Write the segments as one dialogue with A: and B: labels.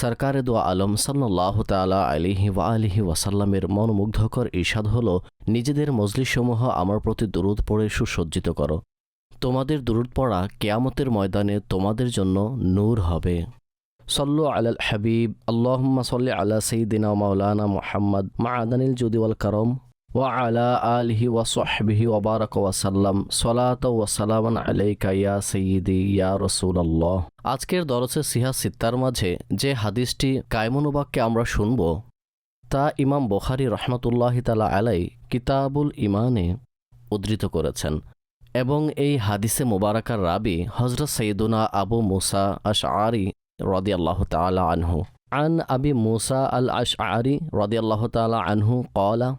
A: সরকারে দোয়া আলম সাল্লাহ তালা আলিহি ওয়া আলিহি ওয়াসাল্লামের মনোমুগ্ধকর ঈশাদ হল, নিজেদের মজলিসমূহ আমার প্রতি দুরুদ পড়ে সুসজ্জিত করো। তোমাদের দুরুদ পড়া কেয়ামতের ময়দানে তোমাদের জন্য নূর হবে। সল্লু আলাল হাবিব, আল্লাহম্মা সল্লি আলা সঈদিনা মাওলানা মোহাম্মদ মা আদানিল জুদিওয়াল করম। ওয়ালা আলহি ওয়াসবিহি ওবারক ওয়াসাল্লাম সলাত ওয়াসালামান আলাইকা ইয়া সঈদি ইয়া রসুলাল্লাহ আজকের দরসে সিহা সিত্তার মাঝে যে হাদিসটি কায়মনুবাককে আমরা শুনব, তা ইমাম বখারি রহমতুল্লাহ তালা আলাই কিতাবুল ইমানে উদ্ধৃত করেছেন এবং এই হাদিসে মোবারকার রাবি হজরত সঈদুনা আবু মুসা আশ আরি রদিয়াল্লাহ তালা আনহু, আন আবি মুসা আল আশ আরি রদিয়াল্লাহ তালা আনহু কলা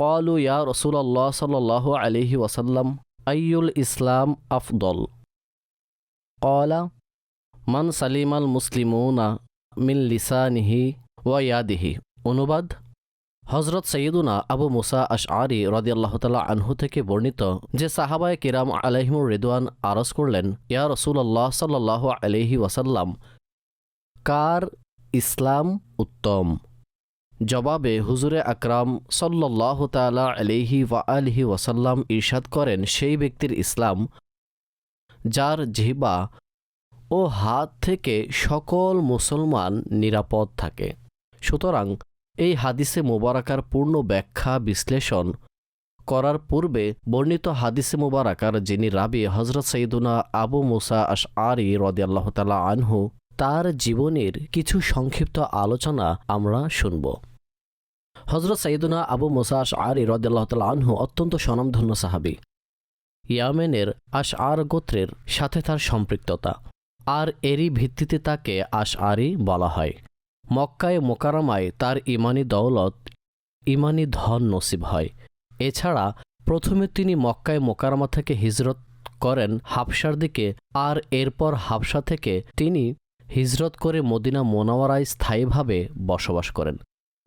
A: কলু ইয়া রসুল্লাহ সাল্লাহ আলহি ওসাল্লাম আইউল ইসলাম আফদল কলা মান সালিমাল মুসলিমুনা মিন লিসানিহি ওয়াদিহি অনুবাদ হজরত সৈয়দুনা আবু মুসা আশআরি আরি আনহু থেকে বর্ণিত যে সাহাবায় কিরাম আলহিমুর রেদওয়ান আরস করলেন, ইয়া রসুল্লাহ সাল্লাহ আলহি ওয়াসাল্লাম, কার ইসলাম উত্তম? জবাবে হুজুরে আকরাম সল্লাহ তালা আলিহি ওয়া আলহি ওয়াসাল্লাম ইরশাদ করেন সেই ব্যক্তির ইসলাম, যার জিহবা ও হাত থেকে সকল মুসলমান নিরাপদ থাকে। সুতরাং এই হাদিসে মোবারাকার পূর্ণ ব্যাখ্যা বিশ্লেষণ করার পূর্বে বর্ণিত হাদিসে মোবারাকার যিনি রাবি হজরত সঈদুনা আবু মুসা আশ আরি রদিয়াল্লাহ তালা আনহু তার জীবনের কিছু সংক্ষিপ্ত আলোচনা আমরা শুনব। হজরত সঈদুনা আবু মুসা আশ আরি রদিয়াল্লাহ তালা আনহু অত্যন্ত স্বনামধন্য সাহাবি। ইয়ামেনের আশ আর গোত্রের সাথে তার সম্পৃক্ততা, আর এরই ভিত্তিতে তাকে আশ আরি বলা হয়। মক্কায় মোকারামায় তার ইমানি দৌলত, ইমানি ধন নসিব হয়। এছাড়া প্রথমে তিনি মক্কায় মোকারামা থেকে হিজরত করেন হাফসার দিকে, আর এরপর হাফসা থেকে তিনি হিজরত করে মদিনা মোনাওয়ারায় স্থায়ীভাবে বসবাস করেন।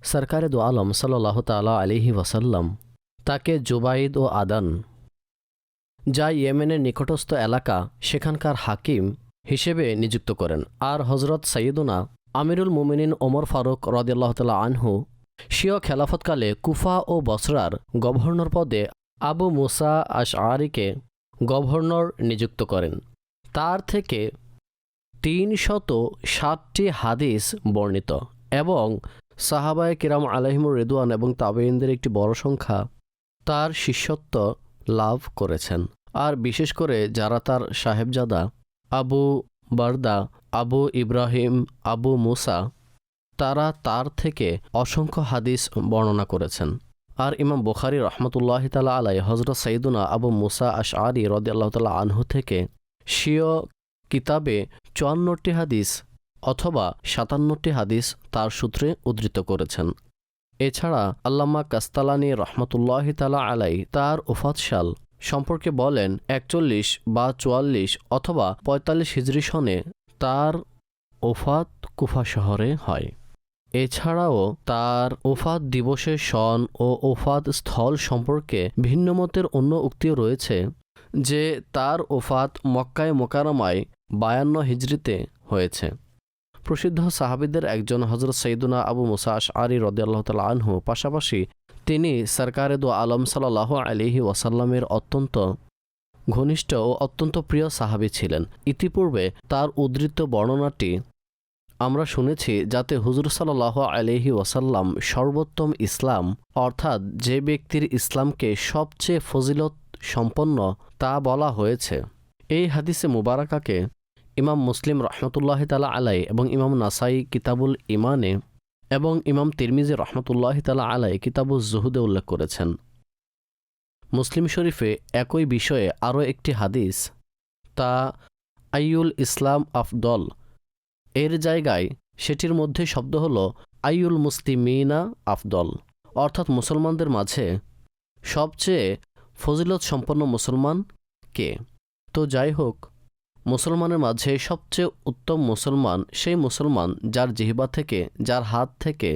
A: সরকারে দো আলম সাল্লাহ তালা আলিহি ওয়াসাল্লাম তাকে জুবাইদ ও আদান, যা ইয়েমেনের নিকটস্থ এলাকা, সেখানকার হাকিম হিসেবে নিযুক্ত করেন। আর হজরত সৈয়দুনা আমিরুল মুমিনিন ওমর ফারুক রদিয়াল্লাহ আনহু স্বীয় খেলাফতকালে কুফা ও বসরার গভর্নর পদে আবু মুসা আশ আরিকে গভর্নর নিযুক্ত করেন। তার থেকে তিন শত ষাটটি হাদিস বর্ণিত এবং সাহাবায় কিরাম আলহিমুর রেদুয়ান এবং তাবেইনদের একটি বড় সংখ্যা তার শিষ্যত্ব লাভ করেছেন। আর বিশেষ করে যারা তার সাহেবজাদা আবু বারদা, আবু ইব্রাহিম, আবু মুসা, তারা তার থেকে অসংখ্য হাদিস বর্ণনা করেছেন। আর ইমাম বুখারি রহমতুল্লাহ তালা আলাই হজরত সঈদুনা আবু মুসা আশ আরি রদি আল্লাহ তালা আনহু থেকে স্বীয় কিতাবে চুয়ান্নটি হাদিস অথবা সাতান্নটি হাদিস তার সূত্রে উদ্ধৃত করেছেন। এছাড়া আল্লামা কাস্তালানি রহমতুল্লাহ তালা আলাই তার উফাতশাল সম্পর্কে বলেন, একচল্লিশ বা চুয়াল্লিশ অথবা পঁয়তাল্লিশ হিজরি সনে তার ওফাত কুফা শহরে হয়। এছাড়াও তার ওফাত দিবসের সন ও ওফাত স্থল সম্পর্কে ভিন্নমতের অন্য উক্তিও রয়েছে, যে তার ওফাত মক্কায় মোকারমায় বায়ান্ন হিজড়িতে হয়েছে। প্রসিদ্ধ সাহাবিদের একজন হজরত সৈদুনা আবু মুসাস আরি রদিয়াল্লাহ তাল আনহু, পাশাপাশি তিনি সরকারে দো আলম সাল্লাহ আলিহি ওয়াসাল্লামের অত্যন্ত ঘনিষ্ঠ ও অত্যন্ত প্রিয় সাহাবি ছিলেন। ইতিপূর্বে তার উদ্ধৃত বর্ণনাটি আমরা শুনেছি যাতে হুজুর সাল্লাহ আলহি ওয়াসাল্লাম সর্বোত্তম ইসলাম, অর্থাৎ যে ব্যক্তির ইসলামকে সবচেয়ে ফজিলত সম্পন্ন তা বলা হয়েছে। এই হাদিসে মুবারাকাকে ইমাম মুসলিম রহমতুল্লাহ তালা আলাই এবং ইমাম নাসাই কিতাবুল ইমানে এবং ইমাম তিরমিজি রহমতুল্লাহ তালা আলাই কিতাবুল জুহুদে উল্লেখ করেছেন। মুসলিম শরীফে একই বিষয়ে আরও একটি হাদিস, তা আইউল ইসলাম আফদল। এর জায়গায় সেটির মধ্যে শব্দ হল আইউল মুসলিমিনা আফদল। অর্থাৎ মুসলমানদের মাঝে সবচেয়ে ফজিলত সম্পন্ন মুসলমান কে? তো যাই হোক মুসলমানের মাঝে সবচেয়ে উত্তম মুসলমান সেই মুসলমান যার জিহবা থেকে, যার হাত থেকে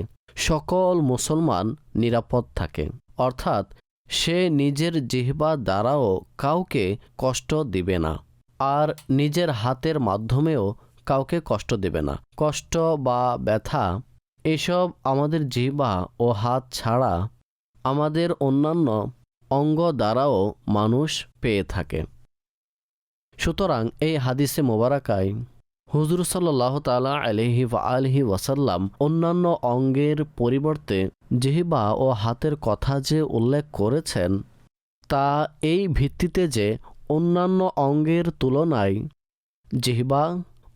A: সকল মুসলমান নিরাপদ থাকে। অর্থাৎ সে নিজের জিহবা দ্বারাও কাউকে কষ্ট দিবে না আর নিজের হাতের মাধ্যমেও কাউকে কষ্ট দেবে না। কষ্ট বা ব্যথা এসব আমাদের জিহবা ও হাত ছাড়া আমাদের অন্যান্য অঙ্গ দ্বারাও মানুষ পেয়ে থাকে। সুতরাং এই হাদিসে মোবারকায় হুজুর সাল্লাহ তালা আলহি আলহি ওয়াসাল্লাম অন্যান্য অঙ্গের পরিবর্তে জিহিবা ও হাতের কথা যে উল্লেখ করেছেন, তা এই ভিত্তিতে যে অন্যান্য অঙ্গের তুলনায় জিহবা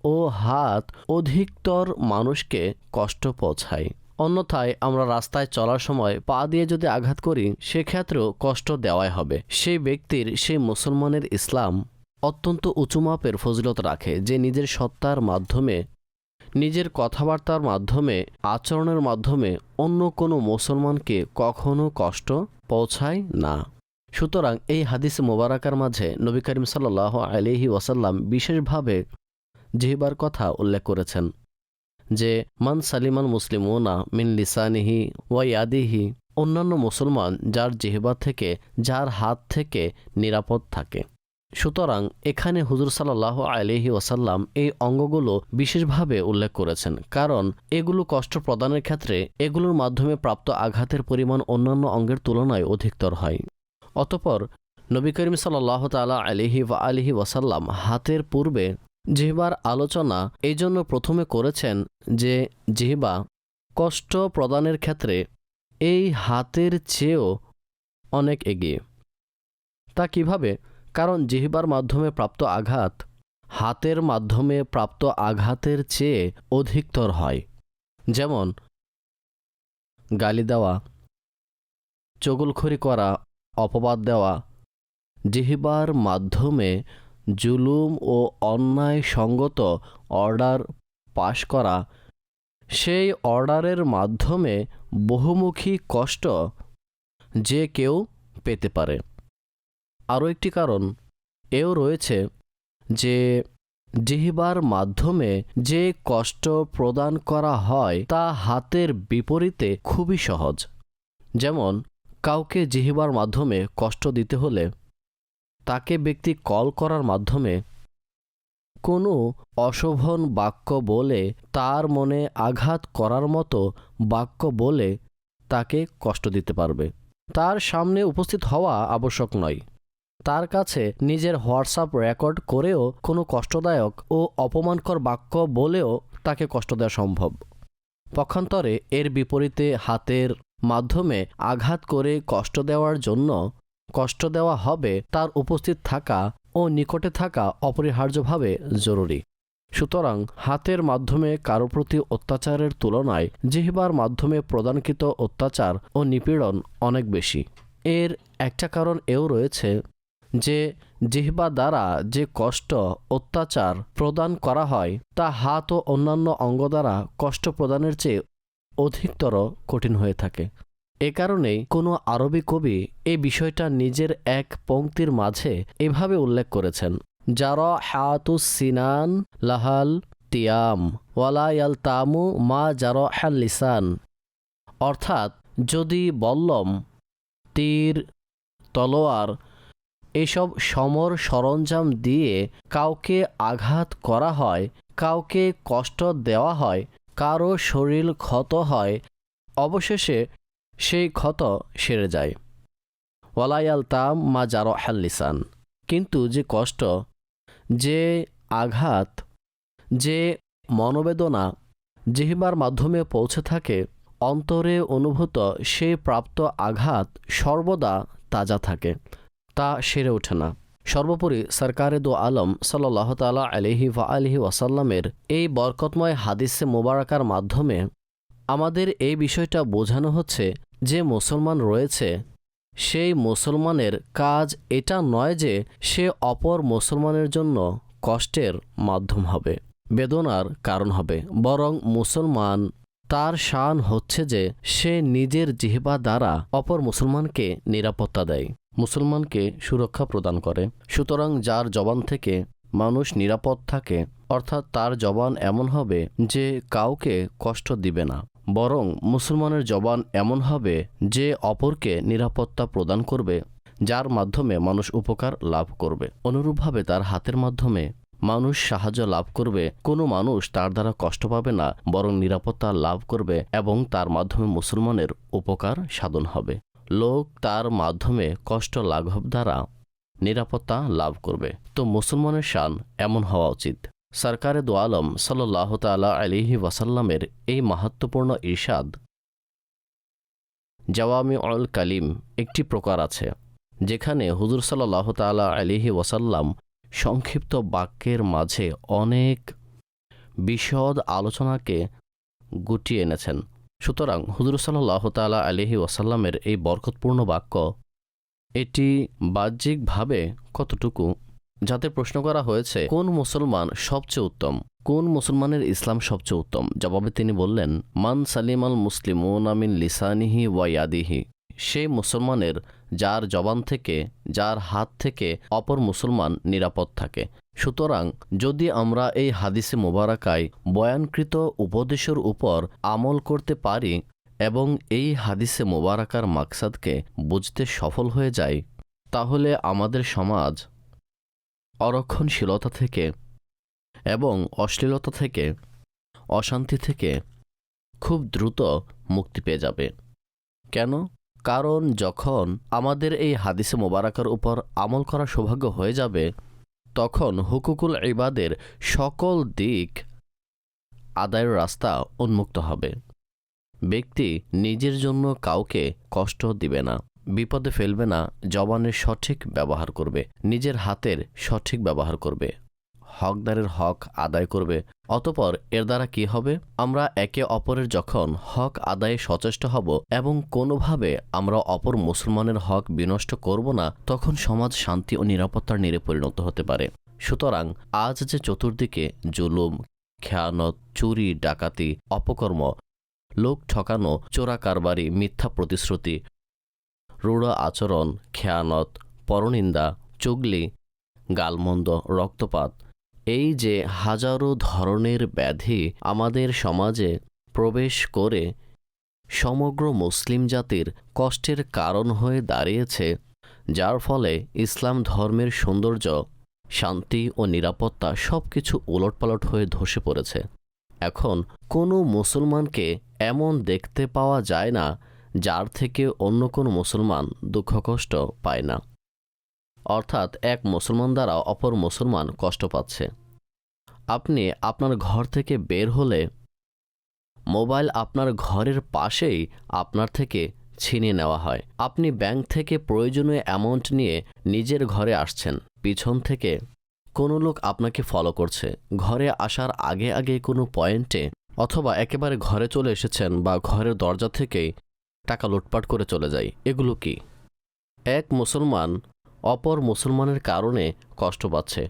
A: ও হাত অধিকতর মানুষকে কষ্ট পৌঁছায়। অন্যথায় আমরা রাস্তায় চলার সময় পা দিয়ে যদি আঘাত করি, সেক্ষেত্রেও কষ্ট দেওয়াই হবে। সেই ব্যক্তির, সেই মুসলমানের ইসলাম অত্যন্ত উঁচু মাপের ফজিলত রাখে যে নিজের সত্তার মাধ্যমে, নিজের কথাবার্তার মাধ্যমে, আচরণের মাধ্যমে অন্য কোনো মুসলমানকে কখনো কষ্ট পৌঁছায় না। সুতরাং এই হাদিস মোবারকার মাঝে নবী করিম সাল্লাহ আলিহি ওয়াসাল্লাম বিশেষভাবে জিহিবার কথা উল্লেখ করেছেন যে, মান সালিমান মুসলিমোনা মিন লিসানিহি ওয়াইয়াদিহি অন্যান্য মুসলমান যার জিহবা থেকে, যার হাত থেকে নিরাপদ থাকে। সুতরাং এখানে হুজুর সাল্লাহ আলহি ওয়াসাল্লাম এই অঙ্গগুলো বিশেষভাবে উল্লেখ করেছেন। কারণ এগুলো কষ্ট প্রদানের ক্ষেত্রে এগুলোর মাধ্যমে প্রাপ্ত আঘাতের পরিমাণ অন্যান্য অঙ্গের তুলনায় অধিকতর হয়। অতপর নবী করিম সাল্লাহ তালা আলিহি ওয়া আলিহি ওয়াসাল্লাম হাতের পূর্বে জিহবার আলোচনা এই জন্য প্রথমে করেছেন যে জিহবা কষ্ট প্রদানের ক্ষেত্রে এই হাতের চেয়েও অনেক এগিয়ে। তা কীভাবে? কারণ জিহবার মাধ্যমে প্রাপ্ত আঘাত হাতের মাধ্যমে প্রাপ্ত আঘাতের চেয়ে অধিকতর হয়। যেমন, গালি দেওয়া, চগুলখড়ি করা, অপবাদ দেওয়া, জিহিবার মাধ্যমে জুলুম ও অন্যায় সঙ্গত অর্ডার পাশ করা, সেই অর্ডারের মাধ্যমে বহুমুখী কষ্ট যে কেউ পেতে পারে। আরও একটি কারণ। এও রয়েছে যে জিহিবার মাধ্যমে যে কষ্ট প্রদান করা হয় তা হাতের বিপরীতে খুবই সহজ। যেমন, কাউকে জিহিবার মাধ্যমে কষ্ট দিতে হলে তাকে ব্যক্তি কল করার মাধ্যমে কোনো অশোভন বাক্য বলে তার মনে আঘাত করার মতো বাক্য বলে তাকে কষ্ট দিতে পারবে। তার সামনে উপস্থিত হওয়া আবশ্যক নয়। তার কাছে নিজের হোয়াটসঅ্যাপ রেকর্ড করেও কোনো কষ্টদায়ক ও অপমানকর বাক্য বলেও তাকে কষ্ট দেওয়া সম্ভব। পক্ষান্তরে এর বিপরীতে হাতের মাধ্যমে আঘাত করে কষ্ট দেওয়ার জন্য কষ্ট দেওয়া হবে তার উপস্থিত থাকা ও নিকটে থাকা অপরিহার্যভাবে জরুরি। সুতরাং হাতের মাধ্যমে কারও প্রতি অত্যাচারের তুলনায় জিহবার মাধ্যমে প্রদানকৃত অত্যাচার ও নিপীড়ন অনেক বেশি। এর একটা কারণ এও রয়েছে যে জিহ্বা দ্বারা যে কষ্ট, অত্যাচার প্রদান করা হয়, তা হাত ও অন্যান্য অঙ্গ দ্বারা কষ্ট প্রদানের চেয়ে অধিকতর কঠিন হয়ে থাকে। এ কারণেই কোনো আরবি কবি এই বিষয়টা নিজের এক পংক্তির মাঝে এভাবে উল্লেখ করেছেন যারা হাতু সিনান লাহাল তিয়াম ওয়ালায়াল তামু মা জার লিসান। অর্থাৎ যদি বল্লম, তীর, তলোয়ার এসব সমর সরঞ্জাম দিয়ে কাউকে আঘাত করা হয়, কাউকে কষ্ট দেওয়া হয়, কারও শরীর ক্ষত হয়, অবশেষে সেই ক্ষত সেরে যায়। ওয়ালায়াল তাম মা জারো হাল্লিসান কিন্তু যে কষ্ট, যে আঘাত, যে মনোবেদনা জিহিবার মাধ্যমে পৌঁছে থাকে, অন্তরে অনুভূত সেই প্রাপ্ত আঘাত সর্বদা তাজা থাকে। তা সেরে ওঠে না। সর্বোপরি সরকারে আলম সাল্লাহ তালা আলহি ওয়া আলহি ওয়াসাল্লামের এই বরকতময় হাদিসে মোবারকার মাধ্যমে আমাদের এই বিষয়টা বোঝানো হচ্ছে যে মুসলমান রয়েছে, সেই মুসলমানের কাজ এটা নয় যে সে অপর মুসলমানের জন্য কষ্টের মাধ্যম হবে, বেদনার কারণ হবে, বরং মুসলমান তার শান হচ্ছে যে সে নিজের জিহবা দ্বারা অপর মুসলমানকে নিরাপত্তা দেয়। মুসলমানকে সুরক্ষা প্রদান করে। সুতরাং যার জবান থেকে মানুষ নিরাপদ থাকে, অর্থাৎ তার জবান এমন হবে যে কাউকে কষ্ট দিবে না, বরং মুসলমানের জবান এমন হবে যে অপরকে নিরাপত্তা প্রদান করবে, যার মাধ্যমে মানুষ উপকার লাভ করবে। অনুরূপভাবে তার হাতের মাধ্যমে মানুষ সাহায্য লাভ করবে। কোনো মানুষ তার দ্বারা কষ্ট পাবে না, বরং নিরাপত্তা লাভ করবে এবং তার মাধ্যমে মুসলমানের উপকার সাধন হবে। লোক তার মাধ্যমে কষ্ট লাঘব দ্বারা নিরাপত্তা লাভ করবে। তো মুসলমানের শান এমন হওয়া উচিত। সরকারে দো আলম সাল্লাহ তালা আলিহি ওয়াসাল্লামের এই মাহাত্মপূর্ণ ইরশাদ জওয়ামি অল কালিম একটি প্রকার আছে, যেখানে হুজুর সাল্লাহ তালা আলিহি ওয়াসাল্লাম সংক্ষিপ্ত বাক্যের মাঝে অনেক বিশদ আলোচনাকে গুটিয়ে এনেছেন। সুতরাং হুজুর সাল্লাহ তালা আলিহি ওয়াসাল্লামের এই বরকতপূর্ণ বাক্য, এটি বাহ্যিকভাবে কতটুকু যাতে প্রশ্ন করা হয়েছে, কোন মুসলমান সবচেয়ে উত্তম? কোন মুসলমানের ইসলাম সবচেয়ে উত্তম? জবাবে তিনি বললেন, মান সালিম আল মুসলিমুন আমিন লিসানিহি ওয়াইয়াদিহি সেই মুসলমানের যার জবান থেকে, যার হাত থেকে অপর মুসলমান নিরাপদ থাকে। সুতরাং যদি আমরা এই হাদিসে মোবারকায় বয়ানকৃত উপদেশের উপর আমল করতে পারি এবং এই হাদিসে মোবারকার মাকসাদকে বুঝতে সফল হয়ে যায়, তাহলে আমাদের সমাজ অরক্ষণশীলতা থেকে এবং অশ্লীলতা থেকে, অশান্তি থেকে খুব দ্রুত মুক্তি পেয়ে যাবে। কেন? কারণ যখন আমাদের এই হাদিসে মোবারকার উপর আমল করা সৌভাগ্য হয়ে যাবে তখন হুকুকুল ইবাদের সকল দিক আদায়ের রাস্তা উন্মুক্ত হবে। ব্যক্তি নিজের জন্য কাউকে কষ্ট দিবে না, বিপদে ফেলবে না, জবানের সঠিক ব্যবহার করবে, নিজের হাতের সঠিক ব্যবহার করবে। হকদারের হক আদায় করবে, অতপর এর দ্বারা কি হবে? আমরা একে অপরের যখন হক আদায়ে সচেষ্ট হব এবং কোনোভাবে আমরা অপর মুসলমানের হক বিনষ্ট করব না, তখন সমাজ শান্তি ও নিরাপত্তার নিরে পরিণত হতে পারে। সুতরাং আজ যে চতুর্দিকে জুলুম, খেয়ানত, চুরি, ডাকাতি, অপকর্ম, লোক ঠকানো, চোরা কারবারি, মিথ্যা প্রতিশ্রুতি রূঢ় আচরণ, খেয়ানত, পরনিন্দা, চুগলি, গালমন্দ, রক্তপাত এই যে হাজারো ধরনের ব্যাধি আমাদের সমাজে প্রবেশ করে সমগ্র মুসলিম জাতির কষ্টের কারণ হয়ে দাঁড়িয়েছে, যার ফলে ইসলাম ধর্মের সৌন্দর্য, শান্তি ও নিরাপত্তা সব কিছু ওলটপালট হয়ে ধসে পড়েছে। এখন কোনো মুসলমানকে এমন দেখতে পাওয়া যায় না, যার থেকে অন্য কোনো মুসলমান দুঃখ কষ্ট পায় না। অর্থাৎ এক মুসলমান দ্বারা অপর মুসলমান কষ্ট পাচ্ছে। আপনি আপনার ঘর থেকে বের হলে মোবাইল আপনার ঘরের পাশেই আপনার থেকে ছিনিয়ে নেওয়া হয়। আপনি ব্যাংক থেকে প্রয়োজনীয় অ্যামাউন্ট নিয়ে নিজের ঘরে আসছেন। পিছন থেকে কোনো লোক আপনাকে ফলো করছে। ঘরে আসার আগে আগে কোনো পয়েন্টে অথবা একেবারে ঘরে চলে এসেছেন বা ঘরের দরজা থেকেই টাকা লুটপাট করে চলে যায়। এগুলো কি? এক মুসলমান অপর মুসলমানের কারণে কষ্ট পাচ্ছে।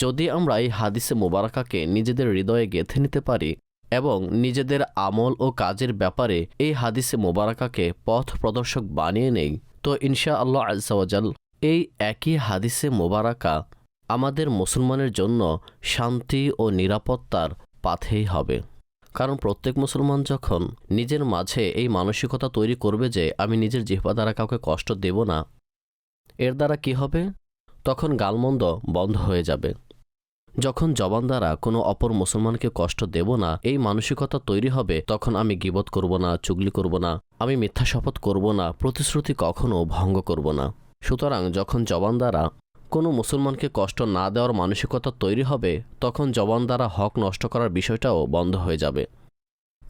A: যদি আমরা এই হাদিসে মোবারকাকে নিজেদের হৃদয়ে গেঁথে নিতে পারি এবং নিজেদের আমল ও কাজের ব্যাপারে এই হাদিসে মোবারকাকে পথ প্রদর্শক বানিয়ে নেই, তো ইনশা আল্লাহ আজাল এই একই হাদিসে মোবারকা আমাদের মুসলমানের জন্য শান্তি ও নিরাপত্তার পাথেই হবে। কারণ প্রত্যেক মুসলমান যখন নিজের মাঝে এই মানসিকতা তৈরি করবে যে, আমি নিজের জিহ্বা দ্বারা কাউকে কষ্ট দেব না এর দ্বারা কি হবে? তখন গালমন্দ বন্ধ হয়ে যাবে। যখন জবান দ্বারা কোনো অপর মুসলমানকে কষ্ট দেব না, এই মানসিকতা তৈরি হবে, তখন আমি গিবত করব না, চুগলি করব না, আমি মিথ্যা শপথ করব না, প্রতিশ্রুতি কখনও ভঙ্গ করব না। সুতরাং যখন জবান দ্বারা কোনো মুসলমানকে কষ্ট না দেওয়ার মানসিকতা তৈরি হবে, তখন জবান দ্বারা হক নষ্ট করার বিষয়টাও বন্ধ হয়ে যাবে।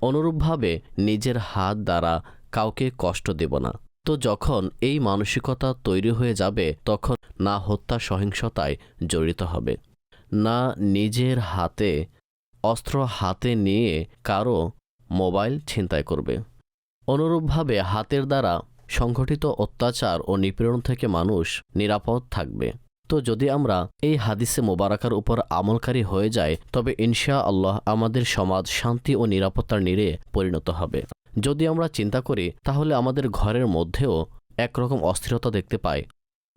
A: অনুরূপভাবে নিজের হাত দ্বারা কাউকে কষ্ট দেব না। তো যখন এই মানসিকতা তৈরি হয়ে যাবে, তখন না হত্যা সহিংসতায় জড়িত হবে, না নিজের হাতে, অস্ত্র হাতে নিয়ে কারও মোবাইল ছিনতাই করবে। অনুরূপভাবে হাতের দ্বারা সংঘটিত অত্যাচার ও নিপীড়ন থেকে মানুষ নিরাপদ থাকবে। তো যদি আমরা এই হাদিসে মোবারকার উপর আমলকারী হয়ে যায় তবে ইনশা আল্লাহ আমাদের সমাজ শান্তি ও নিরাপত্তার নিরে পরিণত হবে। যদি আমরা চিন্তা করি, তাহলে আমাদের ঘরের মধ্যেও একরকম অস্থিরতা দেখতে পাই,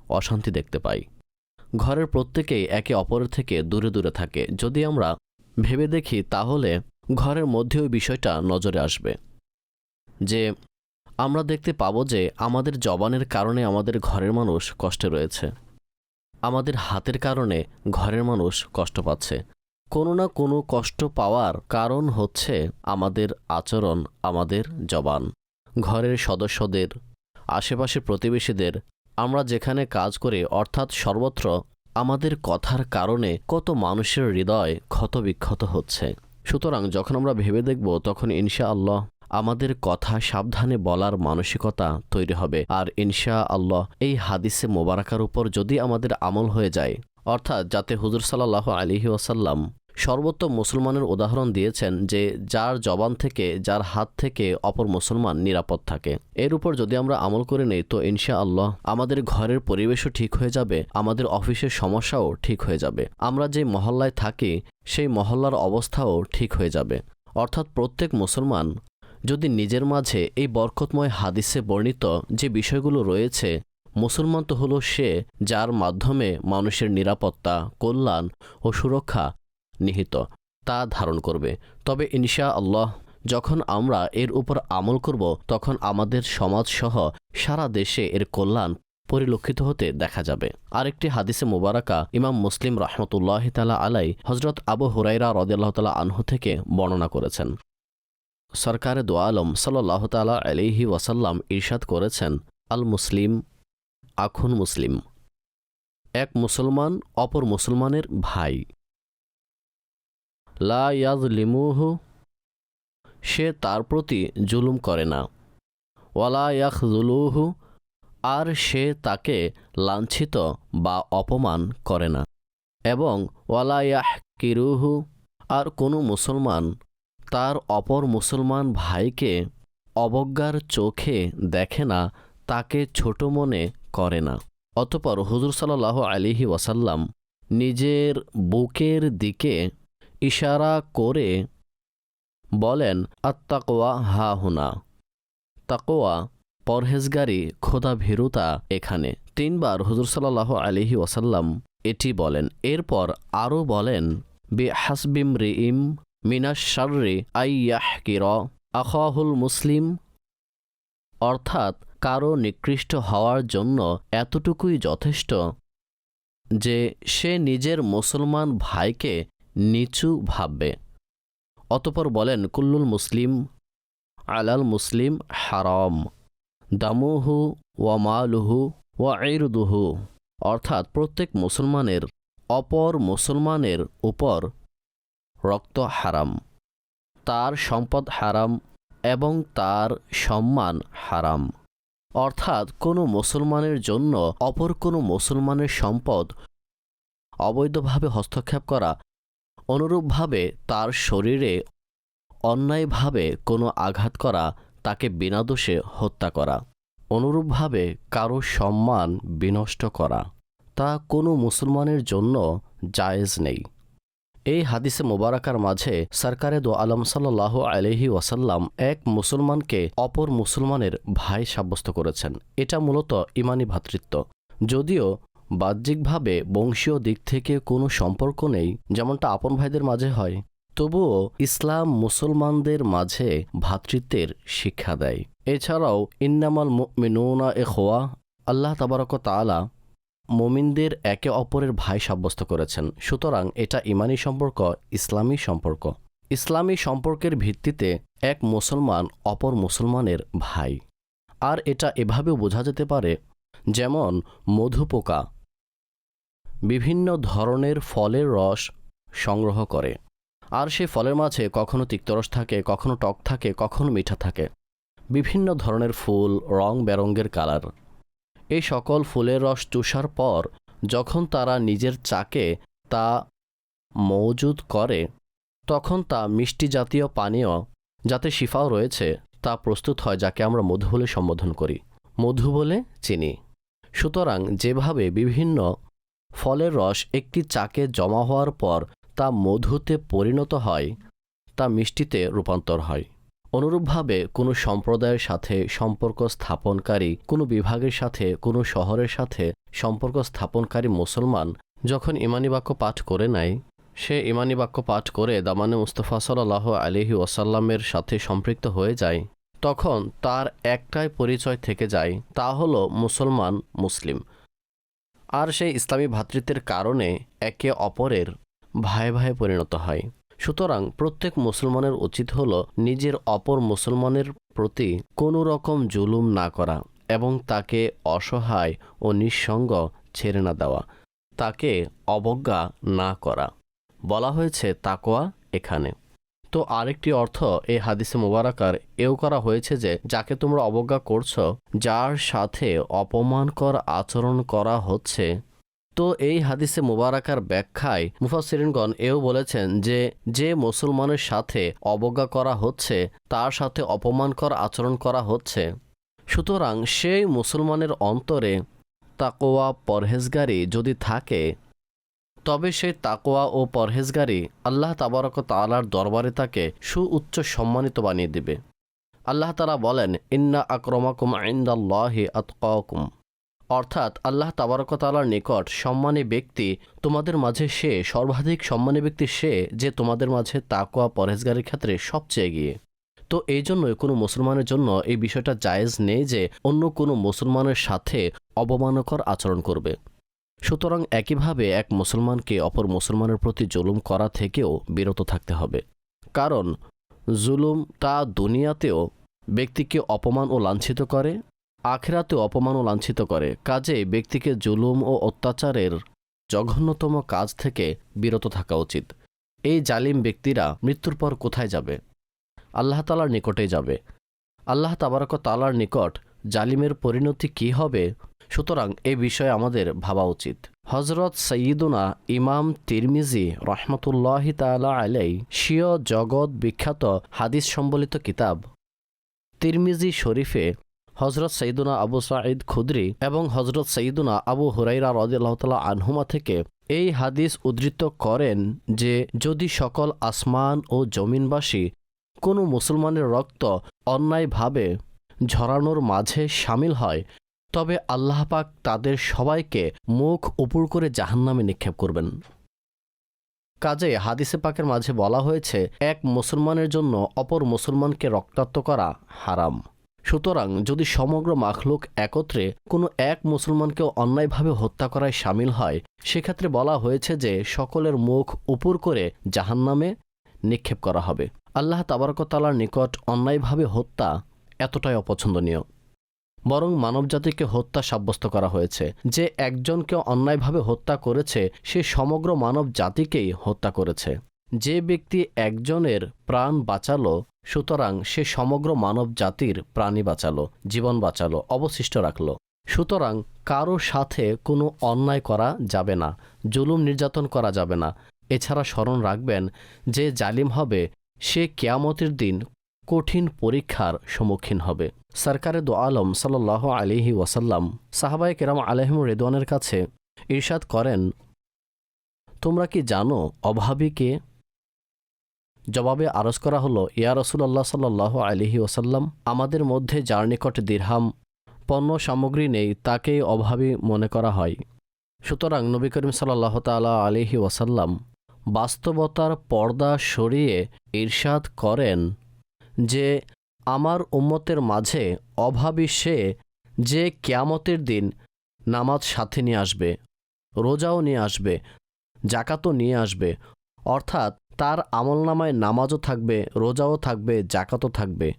A: অশান্তি দেখতে পাই। ঘরের প্রত্যেকেই একে অপরের থেকে দূরে দূরে থাকে। যদি আমরা ভেবে দেখি, তাহলে ঘরের মধ্যেও বিষয়টা নজরে আসবে। যে আমরা দেখতে পাবো যে আমাদের জবানের কারণে আমাদের ঘরের মানুষ কষ্টে রয়েছে। আমাদের হাতের কারণে ঘরের মানুষ কষ্ট পাচ্ছে। কোনো না কোনো কষ্ট পাওয়ার কারণ হচ্ছে আমাদের আচরণ, আমাদের জবান। ঘরের সদস্যদের, আশেপাশের প্রতিবেশীদের, আমরা যেখানে কাজ করি, অর্থাৎ সর্বত্র, আমাদের কথার কারণে কত মানুষের হৃদয় ক্ষতবিক্ষত হচ্ছে। সুতরাং যখন আমরা ভেবে দেখব, তখন ইনশা আল্লাহ আমাদের কথা সাবধানে বলার মানসিকতা তৈরি হবে। আর ইনশা আল্লাহ এই হাদিসে মোবারকার উপর যদি আমাদের আমল হয়ে যায়, অর্থাৎ যাতে হুজুর সাল্লাহ আলিহি ওয়াসাল্লাম সর্বোত্তম মুসলমানের উদাহরণ দিয়েছেন যে, যার জবান থেকে, যার হাত থেকে অপর মুসলমান নিরাপদ থাকে। এর উপর যদি আমরা আমল করে নেই, তো ইনশা আল্লাহ আমাদের ঘরের পরিবেশও ঠিক হয়ে যাবে, আমাদের অফিসের সমস্যাও ঠিক হয়ে যাবে। আমরা যে মহল্লায় থাকি, সেই মহল্লার অবস্থাও ঠিক হয়ে যাবে। অর্থাৎ প্রত্যেক মুসলমান যদি নিজের মাঝে এই বরকতময় হাদিসে বর্ণিত যে বিষয়গুলো রয়েছে, মুসলমান তো হলো সে যার মাধ্যমে মানুষের নিরাপত্তা, কল্যাণ ও সুরক্ষা নিহিত, তা ধারণ করবে। তবে ইনশা আল্লাহ যখন আমরা এর উপর আমল করব, তখন আমাদের সমাজসহ সারা দেশে এর কল্যাণ পরিলক্ষিত হতে দেখা যাবে। আরেকটি হাদিসে মুবারাকা ইমাম মুসলিম রহমতুল্লাহ তালা আলাই হজরত আবু হুরাইরা রদিয়াল্লাহ তালা আনহু থেকে বর্ণনা করেছেন। সরকারে দোয়া আলম সাল্লাহ তালা আলিহি ওয়াসাল্লাম ইরশাদ করেছেন, আল মুসলিম, আখুন মুসলিম। এক মুসলমান অপর মুসলমানের ভাই। লা ইয়াজ লিমুহু সে তার প্রতি জুলুম করে না। ওয়ালা আর সে তাকে লাঞ্ছিত বা অপমান করে না। এবং ওয়ালা ইয়াহ কিরুহু আর কোনো মুসলমান তার অপর মুসলমান ভাইকে অবজ্ঞার চোখে দেখে না, তাকে ছোট মনে করে না। অতপর হুজুর সাল্লাহ আলিহি ওয়াসাল্লাম নিজের বুকের দিকে ইশারা করে বলেন আত্মাকোয়া হা হুনা। তাকোয়া পরহেজগারি খোদা ভীরুতা এখানে। তিনবার হুজুর সাল্লাহ আলিহি ওয়াসাল্লাম এটি বলেন। এরপর আরও বলেন বে হাসবিম রিইম মিনাশার্রে আইয়াহ কির আখাহুল মুসলিম। অর্থাৎ কারও নিকৃষ্ট হওয়ার জন্য এতটুকুই যথেষ্ট যে সে নিজের মুসলমান ভাইকে নিচু ভাববে। অতপর বলেন, কুল্লুল মুসলিম, আলাল মুসলিম হারাম, দামুহু ওয়া মালুহু ওয়া ইরদুহু। অর্থাৎ প্রত্যেক মুসলমানের অপর মুসলমানের উপর রক্ত হারাম। তার সম্পদ হারাম এবং তার সম্মান হারাম। অর্থাৎ কোনো মুসলমানের জন্য অপর কোনো মুসলমানের সম্পদ অবৈধভাবে হস্তক্ষেপ করা, অনুরূপভাবে তার শরীরে অন্যায়ভাবে কোনো আঘাত করা, তাকে বিনা দোষে হত্যা করা, অনুরূপভাবে কারও সম্মান বিনষ্ট করা, তা কোনো মুসলমানের জন্য জায়েজ নেই। এই হাদিসে মোবারকার মাঝে সরকারে দো আলম সাল্লাহ আলহি ওয়াসাল্লাম এক মুসলমানকে অপর মুসলমানের ভাই সাব্যস্ত করেছেন। এটা মূলত ইমানি ভ্রাতৃত্ব যদিও বাহ্যিকভাবে বংশীয় দিক থেকে কোনো সম্পর্ক নেই, যেমনটা আপন ভাইদের মাঝে হয়, তবুও ইসলাম মুসলমানদের মাঝে ভ্রাতৃত্বের শিক্ষা দেয়। এছাড়াও, ইন্নামাল মিনুনা এ খোয়া আল্লাহ তাবারক তালা মোমিনদের একে অপরের ভাই সাব্যস্ত করেছেন। সুতরাং এটা ইমানি সম্পর্ক, ইসলামী সম্পর্ক। ইসলামী সম্পর্কের ভিত্তিতে এক মুসলমান অপর মুসলমানের ভাই। আর এটা এভাবেও বোঝা যেতে পারে, যেমন মধুপোকা বিভিন্ন ধরনের ফলের রস সংগ্রহ করে। আর সে ফলের মাঝে কখনো তিক্তরস থাকে, কখনো টক থাকে, কখনো মিঠা থাকে। বিভিন্ন ধরনের ফুল রং বেরঙ্গের কালার। এই সকল ফুলের রস চুষার পর যখন তারা নিজের চাকে তা মজুদ করে, তখন তা মিষ্টি জাতীয় পানীয় যাতে শিফাও রয়েছে, তা প্রস্তুত হয় যাকে আমরা মধু বলে সম্বোধন করি। মধু বলে চিনি। সুতরাং যেভাবে বিভিন্ন ফলের রস একটি চাকে জমা হওয়ার পর তা মধুতে পরিণত হয়, তা মিষ্টিতে রূপান্তর হয়। অনুরূপভাবে কোনো সম্প্রদায়ের সাথে সম্পর্ক স্থাপনকারী, কোনো বিভাগের সাথে, কোনো শহরের সাথে সম্পর্ক স্থাপনকারী মুসলমান যখন ইমানি বাক্য পাঠ করে নেয়, সে ইমানি বাক্য পাঠ করে দামানে মুস্তফা সাল্লাহ আলিহি ওয়াসাল্লামের সাথে সম্পৃক্ত হয়ে যায়। তখন তার একটাই পরিচয় থেকে যায়, তা হলো মুসলমান মুসলিম। আর সেই ইসলামী ভ্রাতৃত্বের কারণে একে অপরের ভাই ভাই পরিণত হয়। সুতরাং প্রত্যেক মুসলমানের উচিত হল নিজের অপর মুসলমানের প্রতি কোনো রকম জুলুম না করা এবং তাকে অসহায় ও নিঃসঙ্গ ছেড়ে না দেওয়া, তাকে অবজ্ঞা না করা। বলা হয়েছে তাকোয়া এখানে। তো আরেকটি অর্থ এই হাদিসে মুবারাকার এও করা হয়েছে যে, যাকে তোমরা অবজ্ঞা করছ, যার সাথে অপমানকর আচরণ করা হচ্ছে তো এই হাদিসে মুবারাকার ব্যাখ্যায় মুফাসিরিনগণ এও বলেছেন যে যে মুসলমানের সাথে অবজ্ঞা করা হচ্ছে, তার সাথে অপমানকর আচরণ করা হচ্ছে। সুতরাং সেই মুসলমানের অন্তরে তাকোয়া পরহেজগারি যদি থাকে, তবে সেই তাকোয়া ও পরহেজগারি আল্লাহ তাবারক তালার দরবারে তাকে সুউচ্চ সম্মানিত বানিয়ে দেবে। আল্লাহ তালা বলেন, ইন্না আক্রমাকুম আইন্দাল্লাহি আতকাকুম। অর্থাৎ আল্লাহ তাবারকতালার নিকট সম্মানী ব্যক্তি তোমাদের মাঝে সে, সর্বাধিক সম্মানী ব্যক্তি সে যে তোমাদের মাঝে তাকোয়া পরহেজগারির ক্ষেত্রে সবচেয়ে এগিয়ে। তো এই জন্যই কোনো মুসলমানের জন্য এই বিষয়টা জায়েজ নেই যে অন্য কোনো মুসলমানের সাথে অবমানকর আচরণ করবে। সুতরাং একইভাবে এক মুসলমানকে অপর মুসলমানের প্রতি জুলুম করা থেকেও বিরত থাকতে হবে। কারণ জুলুম তা দুনিয়াতেও ব্যক্তিকে অপমান ও লাঞ্ছিত করে আখেরাতেও অপমান ও লাঞ্ছিত করে। কাজে ব্যক্তিকে জুলুম ও অত্যাচারের জঘন্যতম কাজ থেকে বিরত থাকা উচিত। এই জালিম ব্যক্তিরা মৃত্যুর পর কোথায় যাবে? আল্লাহ তালার নিকটে যাবে। আল্লাহ তাবারক তালার নিকট জালিমের পরিণতি কি হবে? সুতরাং এ বিষয়ে আমাদের ভাবা উচিত। হজরত সঈদুনা ইমাম তিরমিজি রহমতুল্লাহ তালা আলাই স্বীয় জগৎ বিখ্যাত হাদিস সম্বলিত কিতাব তিরমিজি শরীফে হজরত সঈদুনা আবু সাঈদ খুদরি এবং হজরত সঈদুনা আবু হুরাইরা রদিল্লাহতালা আনহুমা থেকে এই হাদিস উদ্ধৃত করেন যে, যদি সকল আসমান ও জমিনবাসী কোনো মুসলমানের রক্ত অন্যায়ভাবে ঝরানোর মাঝে সামিল হয়, তবে আল্লাহ পাক তাদের সবাইকে মুখ উপর করে জাহান্নামে নিক্ষেপ করবেন। কাজে হাদিসে পাকের মাঝে বলা হয়েছে, এক মুসলমানের জন্য অপর মুসলমানকে রক্তাক্ত করা হারাম। সুতরাং যদি সমগ্র মাখলুক একত্রে কোনো এক মুসলমানকে অন্যায়ভাবে হত্যা করায় সামিল হয়, সেক্ষেত্রে বলা হয়েছে যে সকলের মুখ উপর করে জাহান্নামে নিক্ষেপ করা হবে। আল্লাহ তাবারকতালার নিকট অন্যায়ভাবে হত্যা এতটাই অপছন্দনীয়। বরং মানবজাতিকে হত্যা সাব্যস্ত করা হয়েছে। যে একজনকে অন্যায়ভাবে হত্যা করেছে, সে সমগ্র মানব জাতিকেই হত্যা করেছে। যে ব্যক্তি একজনের প্রাণ বাঁচালো সুতরাং সে সমগ্র মানব জাতির প্রাণী বাঁচালো, জীবন বাঁচালো, অবশিষ্ট রাখল। সুতরাং কারও সাথে কোনো অন্যায় করা যাবে না, জুলুম নির্যাতন করা যাবে না। এছাড়া স্মরণ রাখবেন যে জালিম হবে, সে কেয়ামতের দিন কঠিন পরীক্ষার সম্মুখীন হবে। সরকারে দো আলম সাল্লাহ আলিহি ওয়াসাল্লাম সাহাবাই কেরাম আলহিম রেদওয়ানের কাছে ইরশাদ করেন, তোমরা কি জানো অভাবীকে জবাবে আরজ করা হলো, ইয়া রসুল্লাহ সাল্লাহ আলিহি ওসাল্লাম আমাদের মধ্যে যার নিকট দীর্হাম, পণ্য সামগ্রী নেই, তাকেই অভাবী মনে করা হয়। সুতরাং নবী করিম সাল্লাহ তালা আলিহি ওয়াসাল্লাম বাস্তবতার পর্দা সরিয়ে ঈর্ষাদ করেন যে, আমার উম্মতের মাঝে অভাবী সে যে কেয়ামতের দিন নামাজ সাথে নিয়ে আসবে, রোজাও নিয়ে আসবে জাকাতও নিয়ে আসবে, অর্থাৎ তার আমলনামায় নামাজও থাকবে, রোজাও থাকবে জাকাতও থাকবে।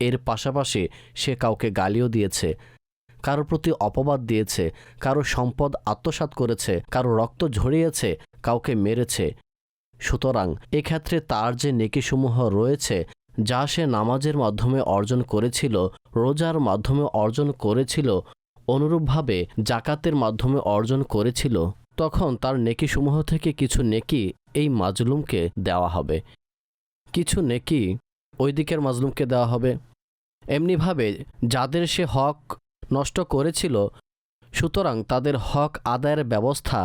A: এর পাশাপাশি সে কাউকে গালিও দিয়েছে কারও প্রতি অপবাদ দিয়েছে, কারও সম্পদ আত্মসাৎ করেছে, কারও রক্ত ঝরিয়েছে, কাউকে মেরেছে। সুতরাং এক্ষেত্রে তার যে নেকিসমূহ রয়েছে, যা সে নামাজের মাধ্যমে অর্জন করেছিল, রোজার মাধ্যমে অর্জন করেছিল, অনুরূপভাবে জাকাতের মাধ্যমে অর্জন করেছিল। তখন তার নেকিসমূহ থেকে কিছু নেকি এই মাজলুমকে দেওয়া হবে। কিছু নেকি ওই দিকের মাজলুমকে দেওয়া হবে। এমনিভাবে যাদের সে হক নষ্ট করেছিল, সুতরাং তাদের হক আদায়ের ব্যবস্থা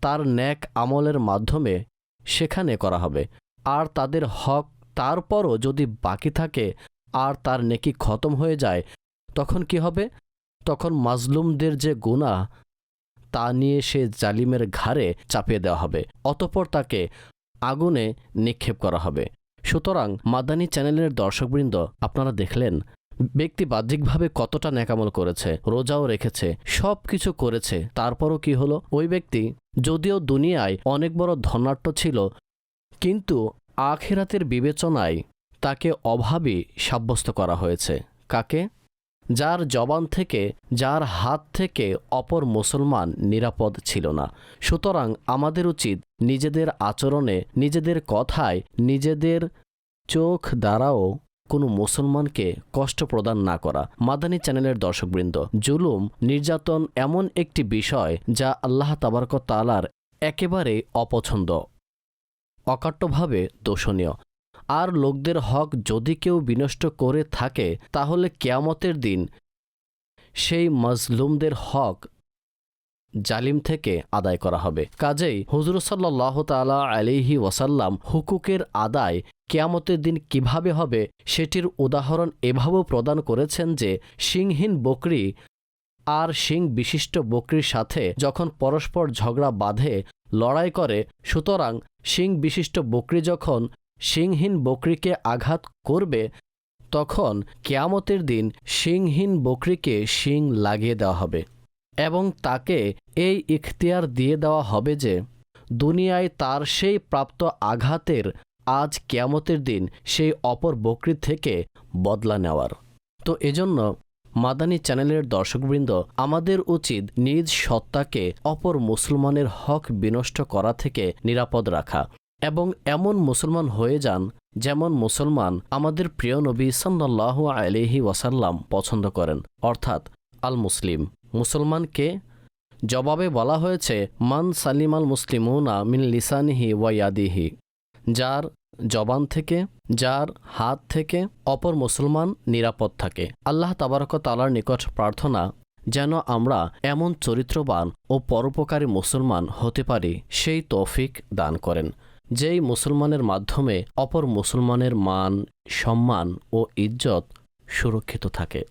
A: তার ন্যাক আমলের মাধ্যমে সেখানে করা হবে। আর তাদের হক তারপরও যদি বাকি থাকে আর তার নেকি খতম হয়ে যায়, তখন কি হবে? তখন মাজলুমদের যে গুণা তা নিয়ে সে জালিমের ঘাড়ে চাপিয়ে দেওয়া হবে। অতপর তাকে আগুনে নিক্ষেপ করা হবে। সুতরাং মাদানী চ্যানেলের দর্শকবৃন্দ, আপনারা দেখলেন, ব্যক্তি বাহ্যিকভাবে কতটা ন্যাকামল করেছে, রোজাও রেখেছে সব কিছু করেছে, তারপরও কি হলো? ওই ব্যক্তি যদিও দুনিয়ায় অনেক বড় ধনাট্য ছিল, কিন্তু আখেরাতের বিবেচনায় তাকে অভাবী সাব্যস্ত করা হয়েছে। কাকে? যার জবান থেকে, যার হাত থেকে অপর মুসলমান নিরাপদ ছিল না। সুতরাং আমাদের উচিত নিজেদের আচরণে, নিজেদের কথায়, নিজেদের চোখ দ্বারাও কোনো মুসলমানকে কষ্ট প্রদান না করা। মাদানী চ্যানেলের দর্শকবৃন্দ, জুলুম, নির্যাতন এমন একটি বিষয় যা আল্লাহ তাবারক তালার একেবারে অপছন্দ, অকাট্যভাবে দোষণীয়। আর লোকদের হক যদি কেউ বিনষ্ট করে থাকে, তাহলে কেয়ামতের দিন সেই মজলুমদের হক জালিম থেকে আদায় করা হবে। কাজেই হুজুর সাল্লাহ তালা আলিহি ওয়াসাল্লাম হুকুকের আদায় কেয়ামতের দিন কীভাবে হবে, সেটির উদাহরণ এভাবেও প্রদান করেছেন যে সিংহীন বকরি আর সিং বিশিষ্ট বকরির সাথে যখন পরস্পর ঝগড়া বাঁধে, লড়াই করে, সুতরাং সিং বিশিষ্ট বকরি যখন সিংহীন বকরিকে আঘাত করবে, তখন কেয়ামতের দিন সিংহীন বকরিকে শিং লাগিয়ে দেওয়া হবে এবং তাকে এই ইখতিয়ার দিয়ে দেওয়া হবে যে, দুনিয়ায় তার সেই প্রাপ্ত আঘাতের আজ কেয়ামতের দিন সেই অপর বকরি থেকে বদলা নেওয়ার। তো এজন্য মাদানী চ্যানেলের দর্শকবৃন্দ, আমাদের উচিত নিজ সত্তাকে অপর মুসলমানের হক বিনষ্ট করা থেকে নিরাপদ রাখা। এবং এমন মুসলমান হয়ে যান যেমন মুসলমান আমাদের প্রিয় নবী সাল্লাহ আলিহি ওয়াসাল্লাম পছন্দ করেন। অর্থাৎ আল মুসলিম মুসলমানকে জবাবে বলা হয়েছে, মান সালিম আল মুসলিমুনা মিন লিসানিহি ওয়াইয়াদিহি যার জবান থেকে, যার হাত থেকে অপর মুসলমান নিরাপদ থাকে। আল্লাহ তাবারক তালার নিকট প্রার্থনা যেন আমরা এমন চরিত্রবান ও পরোপকারী মুসলমান হতে পারি, সেই তৌফিক দান করেন। যেই মুসলমানের মাধ্যমে অপর মুসলমানের মান সম্মান ও ইজ্জত সুরক্ষিত থাকে।